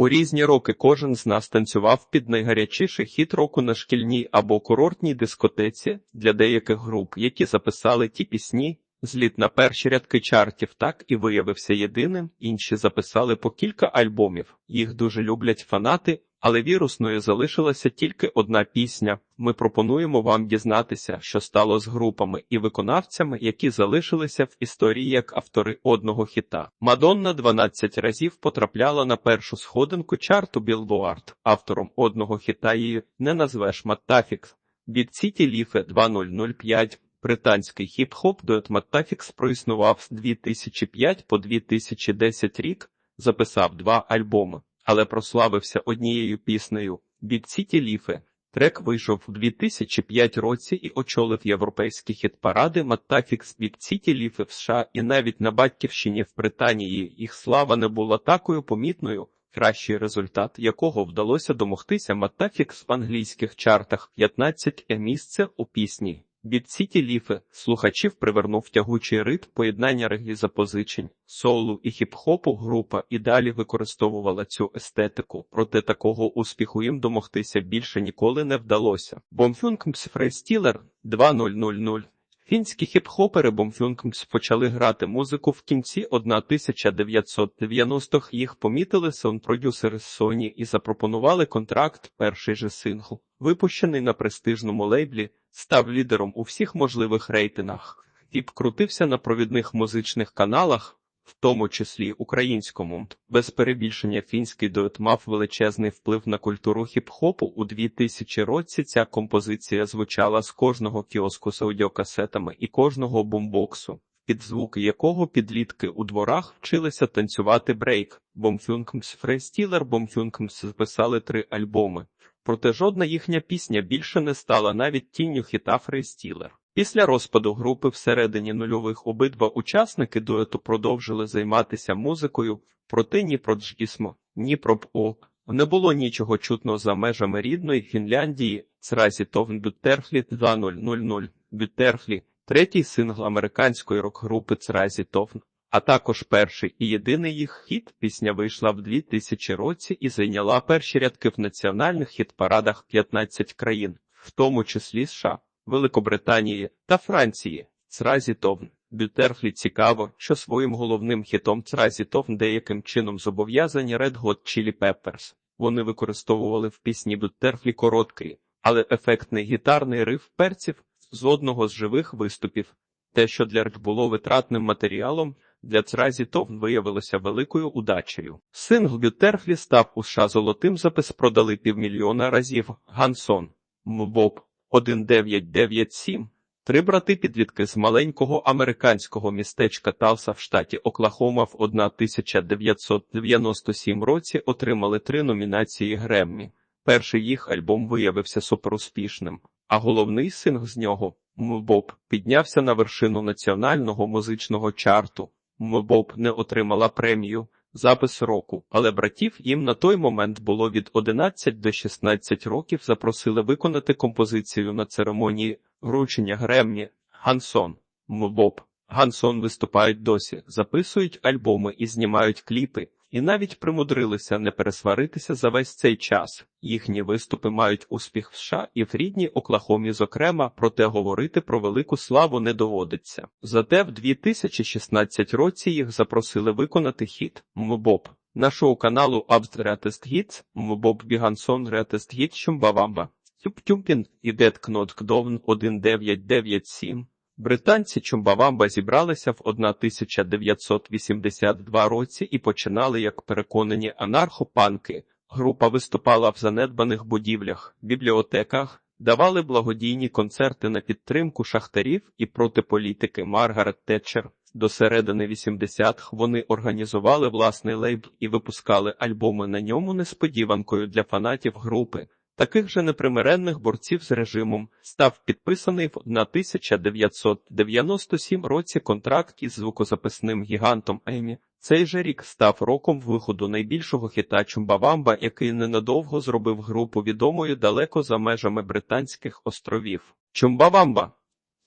У різні роки кожен з нас танцював під найгарячіший хіт року на шкільній або курортній дискотеці для деяких груп, які записали ті пісні. Зліт на перші рядки чартів так і виявився єдиним. Інші записали по кілька альбомів. Їх дуже люблять фанати, але вірусною залишилася тільки одна пісня. Ми пропонуємо вам дізнатися, що стало з групами і виконавцями, які залишилися в історії як автори одного хіта. Мадонна 12 разів потрапляла на першу сходинку чарту Білбоард. Автором одного хіта її не назвеш Маттафікс. Від Сіті Ліфе 2005 Британський хіп-хоп дует Маттафікс проіснував з 2005 по 2010 рік, записав два альбоми, але прославився однією піснею від Сіті Ліфе. Трек вийшов у 2005 році і очолив європейські хіт-паради Маттафікс від Сіті Ліфе в США і навіть на батьківщині в Британії їх слава не була такою помітною, кращий результат якого вдалося домогтися Маттафікс в англійських чартах 15 місце у пісні. Від Сіті Ліфи слухачів привернув тягучий ритм поєднання регі запозичень, соулу і хіп-хопу група і далі використовувала цю естетику, проте такого успіху їм домогтися більше ніколи не вдалося. Бомфюнкмс Фрейстілер 2000 Фінські хіп-хопери Бомфюнкмс почали грати музику в кінці 1990-х. Їх помітили саунд-продюсери з Sony і запропонували контракт. Перший же сингл, випущений на престижному лейблі, став лідером у всіх можливих рейтингах. Фіп крутився на провідних музичних каналах, в тому числі українському. Без перебільшення фінський дует мав величезний вплив на культуру хіп-хопу. У 2000 році ця композиція звучала з кожного кіоску з аудіокасетами і кожного бумбоксу, під звуки якого підлітки у дворах вчилися танцювати брейк. Бомфюнкмс Фрейстілер Бомфюнкмс записали три альбоми. Проте жодна їхня пісня більше не стала навіть тінню хіта Фрейстілер. Після розпаду групи всередині нульових обидва учасники дуету продовжили займатися музикою, проте ні про Дждісмо, ні про ПО. Не було нічого чутно за межами рідної Фінляндії. Зразі Товн Бюттерфлі 2000 Бюттерфлі, третій сингл американської рок-групи Цразі Товн, а також перший і єдиний їх хіт. Пісня вийшла в 2000 році і зайняла перші рядки в національних хіт-парадах 15 країн, в тому числі США. Великобританії та Франції. Цразі Товн. Бютерфлі цікаво, що своїм головним хітом Цразі Товн деяким чином зобов'язані Red Hot Chili Peppers. Вони використовували в пісні Бютерфлі короткий, але ефектний гітарний риф перців з одного з живих виступів. Те, що для Рк було витратним матеріалом, для Цразі Товн виявилося великою удачею. Сингл Бютерфлі став у США золотим запис продали півмільйона разів. Гансон Мбоб 1997. Три брати підлітки з маленького американського містечка Талса в штаті Оклахома в 1997 році отримали три номінації Греммі. Перший їх альбом виявився суперуспішним, а головний сингл з нього Мбоб піднявся на вершину національного музичного чарту. Мбоб не отримала премію. Запис року, але братів їм на той момент було від 11 до 16 років запросили виконати композицію на церемонії вручення Гремні Гансон, Мбоб. Гансон виступають досі, записують альбоми і знімають кліпи, і навіть примудрилися не пересваритися за весь цей час. Їхні виступи мають успіх в США і в рідній Оклахомі, зокрема, проте говорити про велику славу не доводиться. Зате в 2016 році їх запросили виконати хіт Мбоб. На шоу каналу Abst Greatest Hits Мбоб Бігансон Greatest Hits Чумбавамба. Тюптюмпін і Дед Кнот Кдовн 1997. Британці Чумбавамба зібралися в 1982 році і починали як переконані анархопанки. Група виступала в занедбаних будівлях, бібліотеках, давали благодійні концерти на підтримку шахтарів і проти політики Маргарет Тетчер. До середини 80-х вони організували власний лейбл і випускали альбоми на ньому несподіванкою для фанатів групи. Таких же непримиренних борців з режимом став підписаний в 1997 році контракт із звукозаписним гігантом Емі. Цей же рік став роком виходу найбільшого хіта Чумбавамба, який ненадовго зробив групу відомою далеко за межами Британських островів. Чумбавамба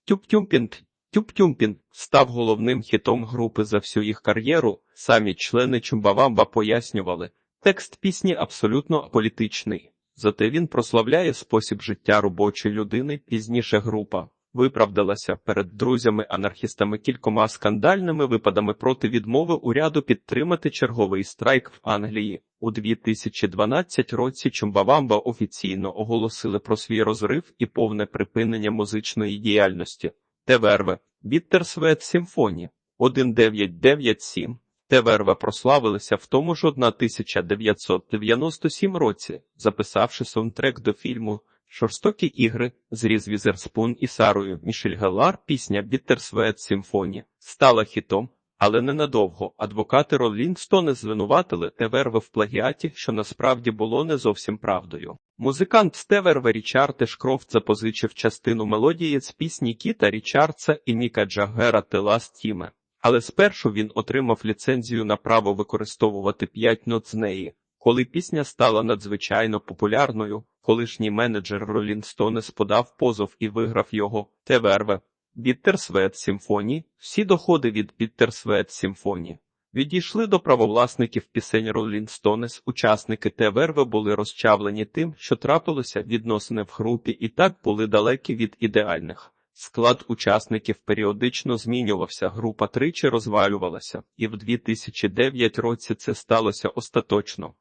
Тюптюмпін Тюптюмпін став головним хітом групи за всю їх кар'єру. Самі члени Чумбавамба пояснювали. Текст пісні абсолютно аполітичний, зате він прославляє спосіб життя робочої людини. Пізніше група виправдалася перед друзями-анархістами кількома скандальними випадами проти відмови уряду підтримати черговий страйк в Англії. У 2012 році Чумбавамба офіційно оголосили про свій розрив і повне припинення музичної діяльності. ТВРВ Біттерсвет Сімфоні 1997 ТВРВ прославилися в тому ж 1997 році, записавши саундтрек до фільму Жорстокі ігри з Різ Візерспун і Сарою Мішель Гелар пісня Біттерсвет Сімфоні стала хітом, але ненадовго. Адвокати Роллінг Стони звинуватили ТВРВ в плагіаті, що насправді було не зовсім правдою. Музикант з ТВРВ Річард Ешкрофт запозичив частину мелодії з пісні Кіта Річардса і Джаггера «The Last Time». Але спершу він отримав ліцензію на право використовувати п'ять нот з неї. Коли пісня стала надзвичайно популярною, колишній менеджер Ролін Стонес подав позов і виграв його ТВРВ. Біттерсвет Сімфоні. Всі доходи від Біттерсвет Сімфоні відійшли до правовласників пісень Ролін Стонес. Учасники ТВРВ були розчавлені тим, що трапилося відносини в групі, і так були далекі від ідеальних. Склад учасників періодично змінювався, група тричі розвалювалася, і в 2009 році це сталося остаточно.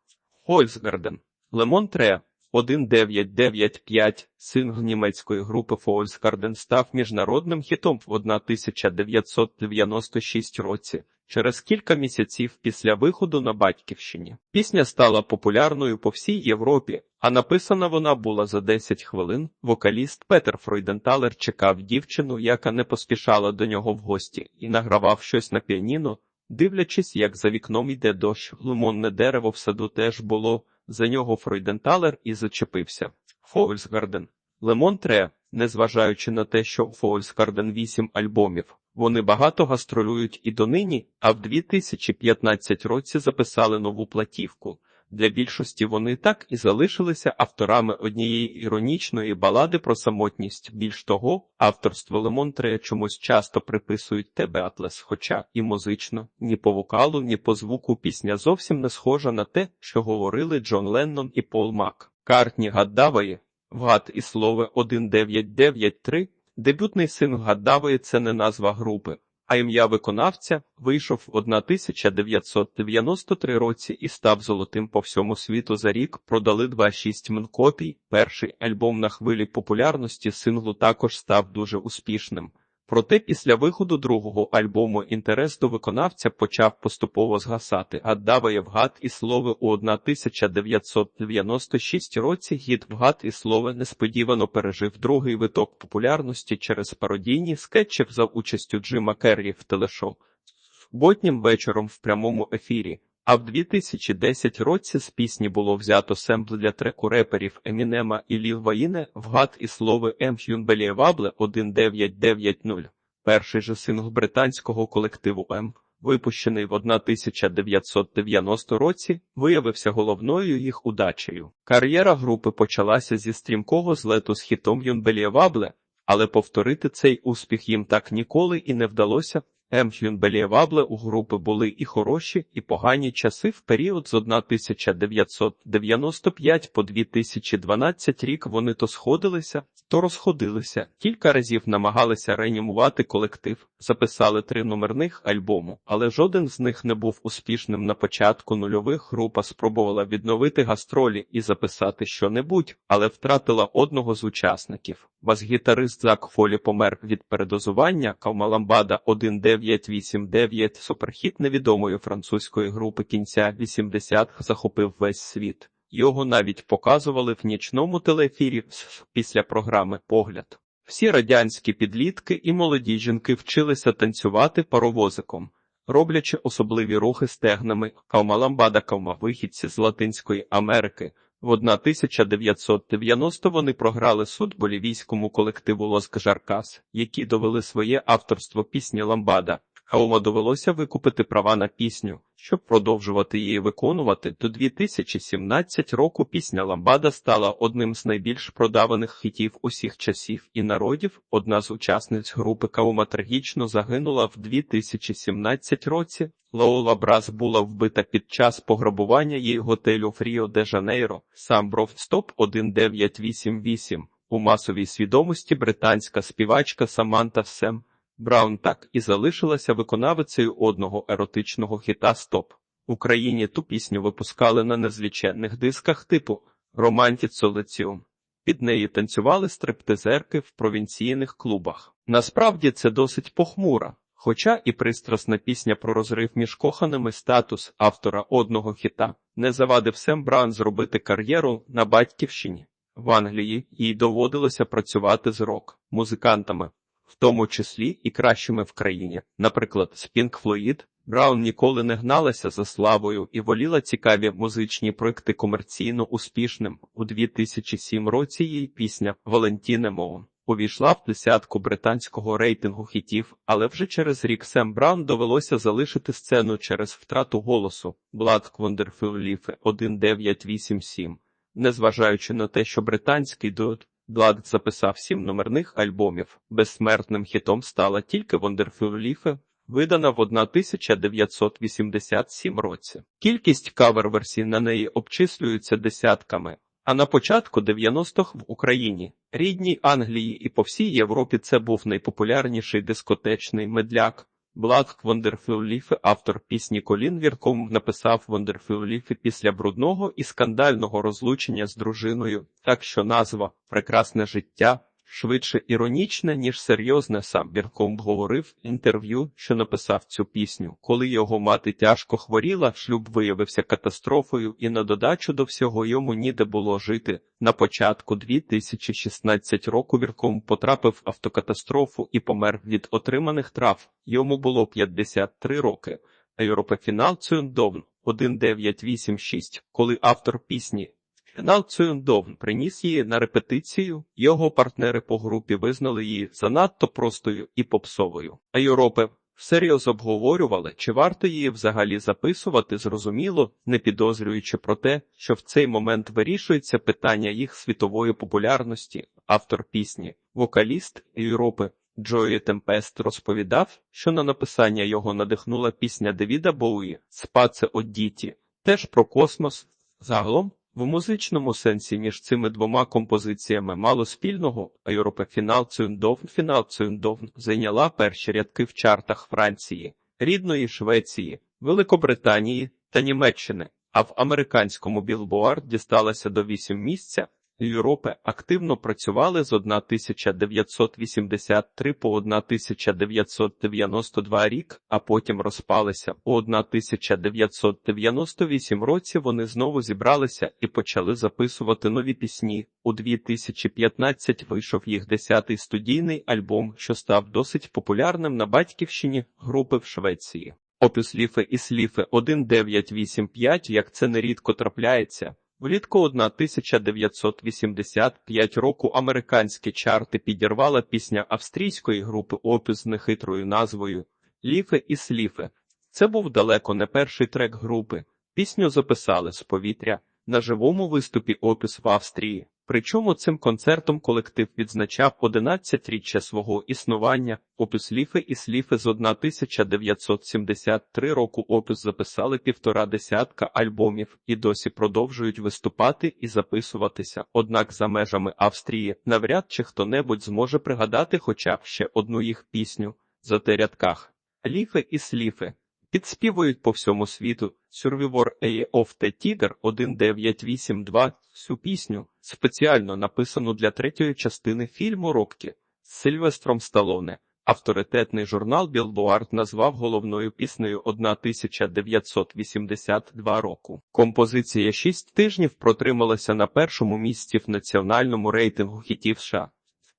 Фольсгарден, Лемон Тре, 1995, сингл німецької групи Фольсгарден став міжнародним хітом в 1996 році. Через кілька місяців після виходу на батьківщині пісня стала популярною по всій Європі, а написана вона була за 10 хвилин. Вокаліст Петер Фройденталер чекав дівчину, яка не поспішала до нього в гості, і награвав щось на піаніно, дивлячись, як за вікном йде дощ. Лимонне дерево в саду теж було. За нього Фройденталер і зачепився. Фольсгарден. Лемон Тре, незважаючи на те, що у Фольсгарден 8 альбомів. Вони багато гастролюють і донині, а в 2015 році записали нову платівку. Для більшості вони так і залишилися авторами однієї іронічної балади про самотність. Більш того, авторство Лемонтрея чомусь часто приписують тебе Атлас, хоча і музично, ні по вокалу, ні по звуку пісня зовсім не схожа на те, що говорили Джон Леннон і Пол Мак. Картні Гаддавої, вгад і слово 1993 Дебютний сингл Гаддавої – це не назва групи, а ім'я виконавця вийшов в 1993 році і став золотим по всьому світу за рік. Продали 2,6 мін копій. Перший альбом на хвилі популярності синглу також став дуже успішним. Проте після виходу другого альбому інтерес до виконавця почав поступово згасати. Гаддаває вгад і слови у 1996 році гід вгад і слови несподівано пережив другий виток популярності через пародійні скетчів за участю Джима Керрі в телешоу. Ботнім вечором в прямому ефірі. А в 2010 році з пісні було взято семпл для треку реперів Емінема і Ліл Ваїне вгад і слови М. Хюнбелієвабле 1990. Перший же сингл британського колективу М, випущений в 1990 році, виявився головною їх удачею. Кар'єра групи почалася зі стрімкого злету з хітом Юнбелієвабле, але повторити цей успіх їм так ніколи і не вдалося. Емхюнбелієвабле у групи були і хороші, і погані часи в період з 1995 по 2012 рік вони то сходилися, то розходилися. Кілька разів намагалися реанімувати колектив, записали три номерних альбому, але жоден з них не був успішним на початку нульових. Група спробувала відновити гастролі і записати що-небудь, але втратила одного з учасників. Бас-гітарист Зак Фолі помер від передозування Кавмаламбада 1989 суперхіт невідомої французької групи кінця 80-х захопив весь світ. Його навіть показували в нічному телеефірі після програми Погляд. Всі радянські підлітки і молоді жінки вчилися танцювати паровозиком, роблячи особливі рухи стегнами Кавма вихідці з Латинської Америки. В 1990 вони програли суд болівійському колективу Лос Жаркас, які довели своє авторство пісні Ламбада. Хаума довелося викупити права на пісню, щоб продовжувати її виконувати. До 2017 року пісня Ламбада стала одним з найбільш продаваних хітів усіх часів і народів. Одна з учасниць групи Каума трагічно загинула в 2017 році. Лоула Брас була вбита під час пограбування її готелю в Ріо де Жанейро. Сам стоп 1988. У масовій свідомості британська співачка Саманта Сем Браун так і залишилася виконавицею одного еротичного хіта Стоп. В Україні ту пісню випускали на незліченних дисках типу Романтіт Солеціум. Під неї танцювали стриптизерки в провінційних клубах. Насправді це досить похмура, хоча і пристрасна пісня про розрив між коханими статус автора одного хіта не завадив Сем Браун зробити кар'єру на батьківщині. В Англії їй доводилося працювати з рок-музикантами, в тому числі і кращими в країні. Наприклад, Pink Floyd Браун ніколи не гналася за славою і воліла цікаві музичні проекти комерційно успішним. У 2007 році її пісня Валентіне Моун увійшла в десятку британського рейтингу хітів, але вже через рік Сем Браун довелося залишити сцену через втрату голосу Blood Wonderful Leaf 1987. Незважаючи на те, що британський дует Блад записав сім номерних альбомів, безсмертним хітом стала тільки Leaf, видана в 1987 році. Кількість кавер-версій на неї обчислюється десятками, а на початку 90-х в Україні, рідній Англії і по всій Європі це був найпопулярніший дискотечний медляк. Блад Leaf, автор пісні Колін Вірком, написав Leaf після брудного і скандального розлучення з дружиною, так що назва Прекрасне життя швидше іронічне, ніж серйозне. Сам Вірком говорив інтерв'ю, що написав цю пісню. Коли його мати тяжко хворіла, шлюб виявився катастрофою, і на додачу до всього йому ніде було жити. На початку 2016 року Вірком потрапив в автокатастрофу і помер від отриманих трав. Йому було 53 роки. А Європафінал Цюндовн 1986, коли автор пісні Фінал Цюндовн приніс її на репетицію, його партнери по групі визнали її занадто простою і попсовою. А Європи всерйоз обговорювали, чи варто її взагалі записувати, зрозуміло, не підозрюючи про те, що в цей момент вирішується питання їх світової популярності. Автор пісні, вокаліст Європи Джої Темпест розповідав, що на написання його надихнула пісня Девіда Боуї «Спаце оддіті», теж про космос. Загалом в музичному сенсі між цими двома композиціями мало спільного, а Європафінал Цюндовн Фінал Цюндовн зайняла перші рядки в чартах Франції, рідної Швеції, Великобританії та Німеччини, а в американському Білбоард дісталася до вісім місця. Європи активно працювали з 1983 по 1992 рік, а потім розпалися. У 1998 році вони знову зібралися і почали записувати нові пісні. У 2015 вийшов їх десятий студійний альбом, що став досить популярним на батьківщині групи в Швеції. Опіс Ліфе і Сліфе 1985, як це нерідко трапляється. Влітку 1985 року американські чарти підірвала пісня австрійської групи Опіс з нехитрою назвою Ліфе і Сліфе. Це був далеко не перший трек групи. Пісню записали з повітря на живому виступі Опіс в Австрії. Причому цим концертом колектив відзначав 11-річчя свого існування. Опіс Ліфи і Сліфи з 1973 року Опіс записали півтора десятка альбомів і досі продовжують виступати і записуватися. Однак за межами Австрії навряд чи хто-небудь зможе пригадати хоча б ще одну їх пісню за те рядках. Ліфи і Сліфи Підспівують по всьому світу Survivor A of the Tiger 1982 цю пісню, спеціально написану для третьої частини фільму Роккі з Сильвестром Сталоне. Авторитетний журнал Billboard назвав головною піснею 1982 року. Композиція шість тижнів протрималася на першому місці в національному рейтингу хітів США.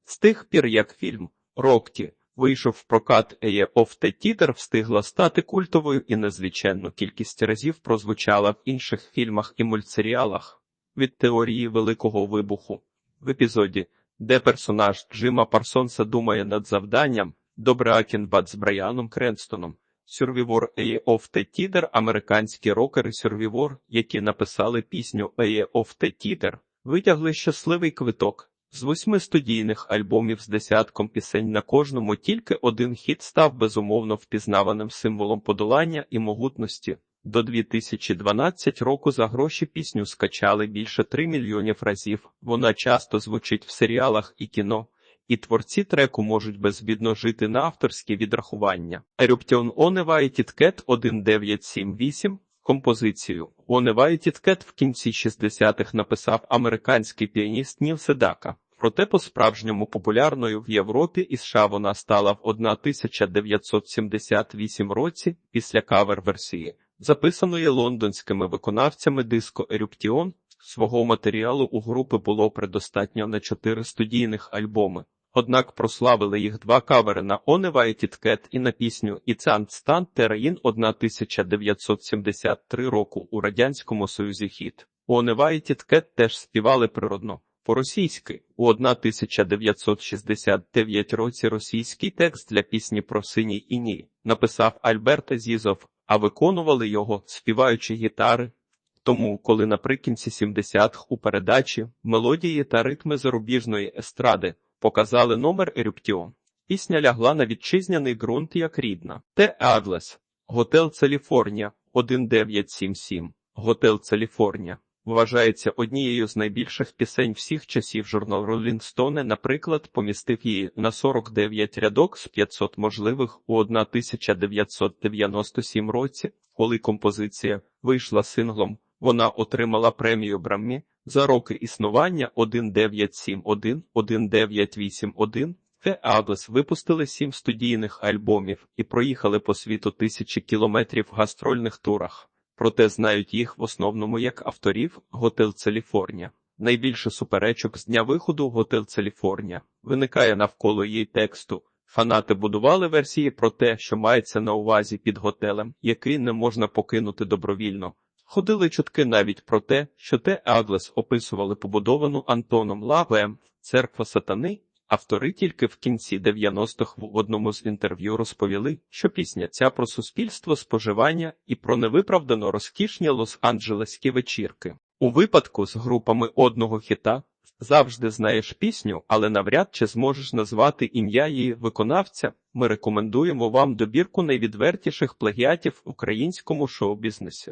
З тих пір, як фільм Рокті вийшов в прокат «Eye of the Tiger», встигла стати культовою і незліченну кількість разів прозвучала в інших фільмах і мультсеріалах від теорії Великого вибуху в епізоді, де персонаж Джима Парсонса думає над завданням, Добреакін Бат з Брайаном Кренстоном. Survivor A of the американські рокери Survivor, які написали пісню A of the витягли щасливий квиток. З восьми студійних альбомів з десятком пісень на кожному тільки один хіт став безумовно впізнаваним символом подолання і могутності. До 2012 року за гроші пісню скачали більше 3 мільйонів разів. Вона часто звучить в серіалах і кіно, і творці треку можуть безбідно жити на авторські відрахування. Eruption On a Whited Cat 1978 Композицію Cat в кінці 60-х написав американський піаніст Ніл Седака. Проте по-справжньому популярною в Європі і США вона стала в 1978 році після кавер-версії, записаної лондонськими виконавцями диско Eruption. Свого матеріалу у групи було предостатньо на чотири студійних альбоми. Однак прославили їх два кавери на a Whited Cat і на пісню «It's Stand Terrain» 1973 року у Радянському Союзі хіт. On a Whited теж співали природно. По-російськи у 1969 році російський текст для пісні про синій іні написав Альберт Азізов, а виконували його співаючі гітари. Тому, коли наприкінці 70-х у передачі мелодії та ритми зарубіжної естради показали номер Ерюптіон, пісня лягла на вітчизняний ґрунт як рідна. Те Адлес, Готел Цаліфорнія 1977, Готел Цаліфорнія. Вважається однією з найбільших пісень всіх часів журнал Rolling Stone, наприклад, помістив її на 49 рядок з 500 можливих у 1997 році, коли композиція вийшла синглом. Вона отримала премію Браммі за роки існування 1971, 1981. The Адлес випустили сім студійних альбомів і проїхали по світу тисячі кілометрів в гастрольних турах. Проте знають їх в основному як авторів Готел Цаліфорнія. Найбільше суперечок з дня виходу Готел Цаліфорнія виникає навколо її тексту. Фанати будували версії про те, що мається на увазі під готелем, який не можна покинути добровільно. Ходили чутки навіть про те, що те Аглес описували побудовану Антоном Лавем церква сатани. Автори тільки в кінці 90-х в одному з інтерв'ю розповіли, що пісня ця про суспільство споживання і про невиправдано розкішні лос-анджелеські вечірки. У випадку з групами одного хіта завжди знаєш пісню, але навряд чи зможеш назвати ім'я її виконавця. Ми рекомендуємо вам добірку найвідвертіших плагіатів в українському шоу-бізнесі.